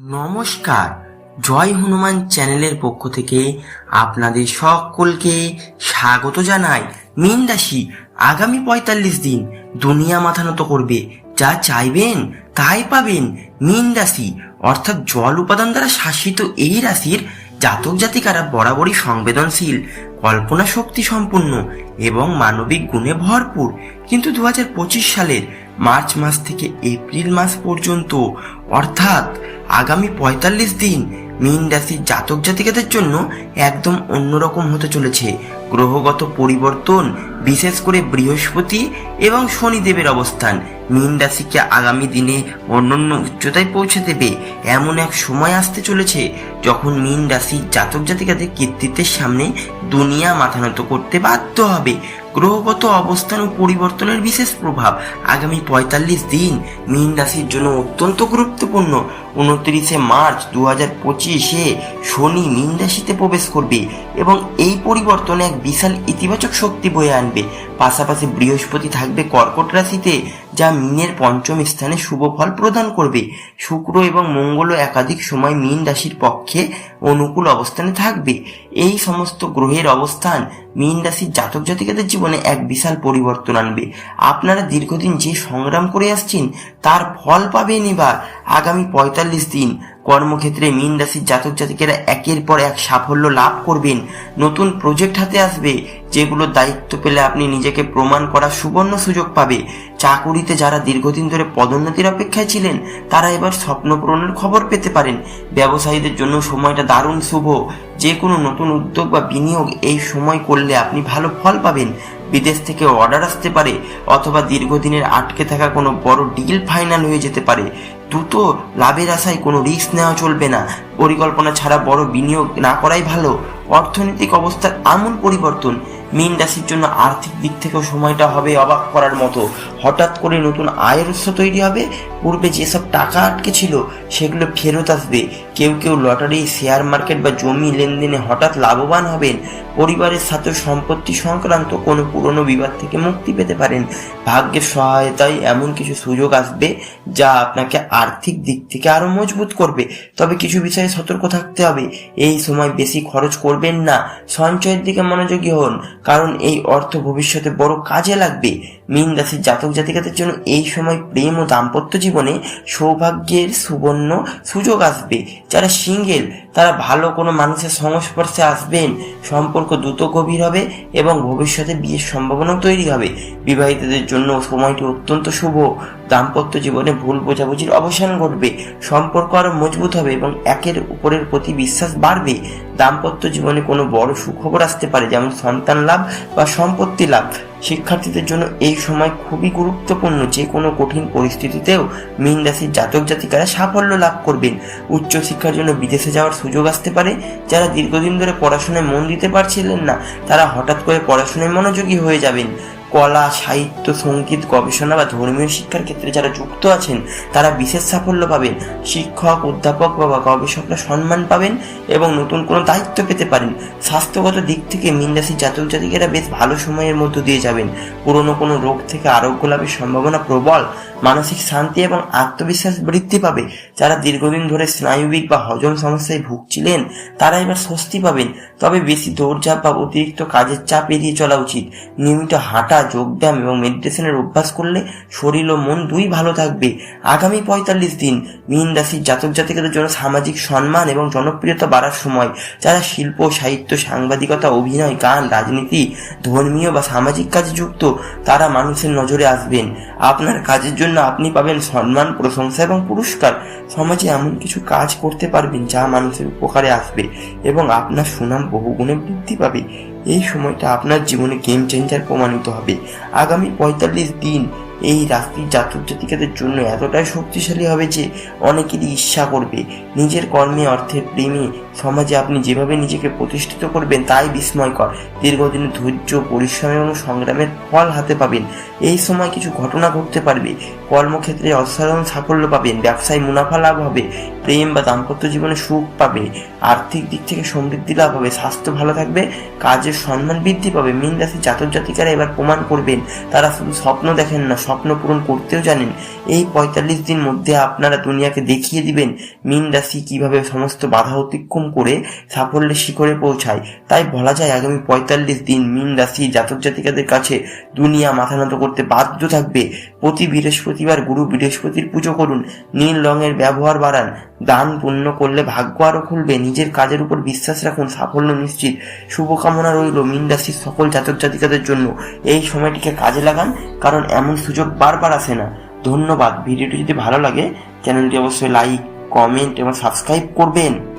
নমস্কার, জয় হনুমান চ্যানেলের পক্ষ থেকে আপনাদের সকলকে স্বাগত জানাই। মীন রাশি, আগামী পঁয়তাল্লিশ দিন দুনিয়া মাথা নত করবে। যা চাইবেন তাই পাবেন মীন রাশি। অর্থাৎ জল উপাদান দ্বারা শাসিত এই রাশির জাতক জাতিকারা বরাবরই সংবেদনশীল, কল্পনা শক্তি সম্পন্ন এবং মানবিক গুণে ভরপুর। কিন্তু দু হাজার পঁচিশ সালের মার্চ মাস থেকে এপ্রিল মাস পর্যন্ত, অর্থাৎ আগামী পঁয়তাল্লিশ দিন মীন রাশির জাতক জাতিকাদের জন্য একদম অন্যরকম হতে চলেছে। গ্রহগত পরিবর্তন, বিশেষ করে বৃহস্পতি এবং শনিদেবের অবস্থান। মীন রাশিকে আগামী দিনে অন্যান্য উচ্চতায় পৌঁছে দেবে। এমন এক সময় আসতে চলেছে যখন মীন রাশির জাতক জাতিকাদের কৃতিত্বের সামনে দুনিয়া মাথা নত করতে বাধ্য হবে। গ্রহগত অবস্থান ও পরিবর্তনের বিশেষ প্রভাব আগামী পঁয়তাল্লিশ দিন মীন রাশির জন্য অত্যন্ত গুরুত্বপূর্ণ। উনত্রিশে মার্চ দু হাজার পঁচিশে শনি মীন রাশিতে প্রবেশ করবে এবং এই পরিবর্তন এক বিশাল ইতিবাচক শক্তি বয়ে আনবে। পাশাপাশি বৃহস্পতি থাকবে কর্কট রাশিতে যা মিনের পঞ্চম স্থানে শুভ ফল প্রদান করবে। শুক্র এবং মঙ্গল একাধিক সময় মিন রাশির পক্ষে অনুকূল অবস্থানে থাকবে। এই সমস্ত গ্রহের অবস্থান মীন রাশির জাতক জাতিকাদের জীবনে এক বিশাল পরিবর্তন আনবে। আপনারা দীর্ঘদিন যে সংগ্রাম করে আসছেন, তার ফল পাবেন এবার। আগামী পঁয়তাল্লিশ দিন কর্মক্ষেত্রে মীন রাশির জাতক জাতিকেরা একের পর এক সাফল্য লাভ করবেন। নতুন প্রজেক্ট হাতে আসবে যেগুলোর দায়িত্ব পেলে আপনি নিজেকে প্রমাণ করার সুবর্ণ সুযোগ পাবে। চাকুরিতে যারা দীর্ঘদিন ধরে পদোন্নতির অপেক্ষায় ছিলেন, তারা এবার স্বপ্ন পূরণের খবর পেতে পারেন। ব্যবসায়ীদের জন্য সময়টা দারুণ শুভ। যে কোনো নতুন উদ্যোগ বা বিনিয়োগ এই সময় করলে আপনি ভালো ফল পাবেন। বিদেশ থেকে অর্ডার আসতে পারে, অথবা দীর্ঘদিনের আটকে থাকা কোনো বড় ডিল ফাইনাল হয়ে যেতে পারে। দ্রুত লাভের আশায় কোনো রিস্ক নেওয়া চলবে না। পরিকল্পনা ছাড়া বড় বিনিয়োগ না করাই ভালো। অর্থনৈতিক অবস্থার আমূল পরিবর্তন, মীন রাশির জন্য আর্থিক দিক থেকেও সময়টা হবে অবাক করার মতো। হঠাৎ করে নতুন আয়ের উৎস তৈরি হবে। পূর্বে যেসব টাকা আটকে ছিল সেগুলো ফেরত আসবে। কেউ কেউ লটারি, শেয়ার মার্কেট বা জমি লেনদেনে হঠাৎ লাভবান হবেন। পরিবারের সাথে সম্পত্তি সংক্রান্ত কোনো পুরনো বিবাদ থেকে মুক্তি পেতে পারেন। ভাগ্যের সহায়তায় এমন কিছু সুযোগ আসবে যা আপনাকে আর্থিক দিক থেকে আরও মজবুত করবে। তবে কিছু বিষয়ে সতর্ক থাকতে হবে। এই সময় বেশি খরচ করবেন না। সঞ্চয়ের দিকে মনোযোগী হন, কারণ এই অর্থ ভবিষ্যতে বড় কাজে লাগবে। মীন রাশির জাতক জাতিকাদের জন্য এই সময় প্রেম ও দাম্পত্য জীবনে সৌভাগ্যের সুবর্ণ সুযোগ আসবে। যারা সিঙ্গেল তারা ভালো কোনো মানুষের সংস্পর্শে আসবেন। সম্পর্ক দ্রুত গভীর হবে এবং ভবিষ্যতে বিয়ের সম্ভাবনাও তৈরি হবে। বিবাহিতদের জন্য সময়টি অত্যন্ত শুভ। দাম্পত্য জীবনে ভুল বোঝাবুঝির অবসান ঘটবে। সম্পর্ক আরও মজবুত হবে এবং একের উপরের প্রতি বিশ্বাস বাড়বে। দাম্পত্য জীবনে কোনো বড় সুখবর আসতে পারে, যেমন সন্তান লাভ বা সম্পত্তি লাভ। শিক্ষার্থীদের জন্য এই সময় খুবই গুরুত্বপূর্ণ যে কোনো কঠিন পরিস্থিতিতেও মীন রাশির জাতক জাতিকারা সাফল্য লাভ করবেন। উচ্চশিক্ষার জন্য বিদেশে যাওয়ার সুযোগ আসতে পারে। যারা দীর্ঘদিন ধরে পড়াশোনায় মন দিতে পারছিলেন না, তারা হঠাৎ করে পড়াশোনায় মনোযোগী হয়ে যাবেন। কলা, সাহিত্য, সংগীত, গবেষণা বা ধর্মীয় শিক্ষার ক্ষেত্রে যারা যুক্ত আছেন, তারা বিশেষ সাফল্য পাবেন। শিক্ষক, অধ্যাপক বা গবেষকরা সম্মান পাবেন এবং নতুন কোনো দায়িত্ব পেতে পারেন। স্বাস্থ্যগত দিক থেকে মীন রাশির জাতক জাতিকেরা বেশ ভালো সময়ের মধ্য দিয়ে যাবেন। পুরনো কোনো রোগ থেকে আরোগ্য লাভের সম্ভাবনা প্রবল। মানসিক শান্তি এবং আত্মবিশ্বাস বৃদ্ধি পাবে। যারা দীর্ঘদিন ধরে স্নায়ুবিক বা হজম সমস্যায় ভুগছিলেন, তারা এবার স্বস্তি পাবেন। তবে বেশি দৌড়ঝাঁপ বা অতিরিক্ত কাজের চাপ এড়িয়ে চলা উচিত। নিয়মিত হাঁটা যোগব্যায়াম এবং মেডিটেশনের অভ্যাস করলে শরীর ও মন দুই ভালো থাকবে। আগামী পঁয়তাল্লিশ দিন মীন রাশির জাতক জাতিকাদের জন্য সামাজিক সম্মান এবং জনপ্রিয়তা বাড়ার সময় যারা শিল্প, সাহিত্য, সাংবাদিকতা, অভিনয়, গান, রাজনীতি, ধর্মীয় বা সামাজিক কাজে যুক্ত, তারা মানুষের নজরে আসবেন। আপনার কাজের জন্য আপনি পাবেন সম্মান, প্রশংসা এবং পুরস্কার। সমাজে এমন কিছু কাজ করতে পারবেন যা মানুষের উপকারে আসবে এবং আপনার সুনাম বহুগুণে বৃদ্ধি পাবে। এই সময়টা আপনার জীবনে গেম চেঞ্জার প্রমাণিত হবে। আগামী পঁয়তাল্লিশ দিন এই রাশির জাতক জাতিকাদের জন্য এতটাই শক্তিশালী হবে যে অনেকেরই ঈর্ষা করবে। নিজের কর্মে অর্থের প্রেমে সমাজে আপনি যেভাবে নিজেকে প্রতিষ্ঠিত করবেন তাই বিস্ময়কর দীর্ঘদিনের ধৈর্য, পরিশ্রম এবং সংগ্রামের ফল হাতে পাবেন। এই সময় কিছু ঘটনা ঘটতে পারবে। কর্মক্ষেত্রে অসাধারণ সাফল্য পাবেন। ব্যবসায় মুনাফা লাভ হবে। প্রেম বা দাম্পত্য জীবনে সুখ পাবে। আর্থিক দিক থেকে সমৃদ্ধি লাভ হবে। স্বাস্থ্য ভালো থাকবে। কাজের সম্মান বৃদ্ধি পাবে। মীন রাশির জাতক জাতিকারা এবার প্রমাণ করবেন। তারা শুধু স্বপ্ন দেখেন না স্বপ্ন পূরণ করতেও জানেন, এই পঁয়তাল্লিশ দিন মধ্যে আপনারা দুনিয়াকে দেখিয়ে দিবেন মিন রাশি কীভাবে সমস্ত বাধা অতিক্রম করে সাফল্যের শিখরে পৌঁছায়। তাই বলা যায়, আগামী পঁয়তাল্লিশ দিন মিন রাশি জাতক জাতিকাদের কাছে দুনিয়া মাথা নত করতে বাধ্য থাকবে। প্রতি বৃহস্পতিবার গুরু বৃহস্পতির পুজো করুন। নীল রঙের ব্যবহার বাড়ান। দান পুণ্য করলে ভাগ্য আরও খুলবে। নিজের কাজের উপর বিশ্বাস রাখুন, সাফল্য নিশ্চিত। শুভকামনা রইল মিন রাশির সকল জাতক জাতিকাদের জন্য। এই সময়টিকে কাজে লাগান, কারণ এমন সুযোগ বারবার আসে না। ধন্যবাদ। ভিডিওটি যদি ভালো লাগে, চ্যানেলটি অবশ্যই লাইক, কমেন্ট এবং সাবস্ক্রাইব করবেন।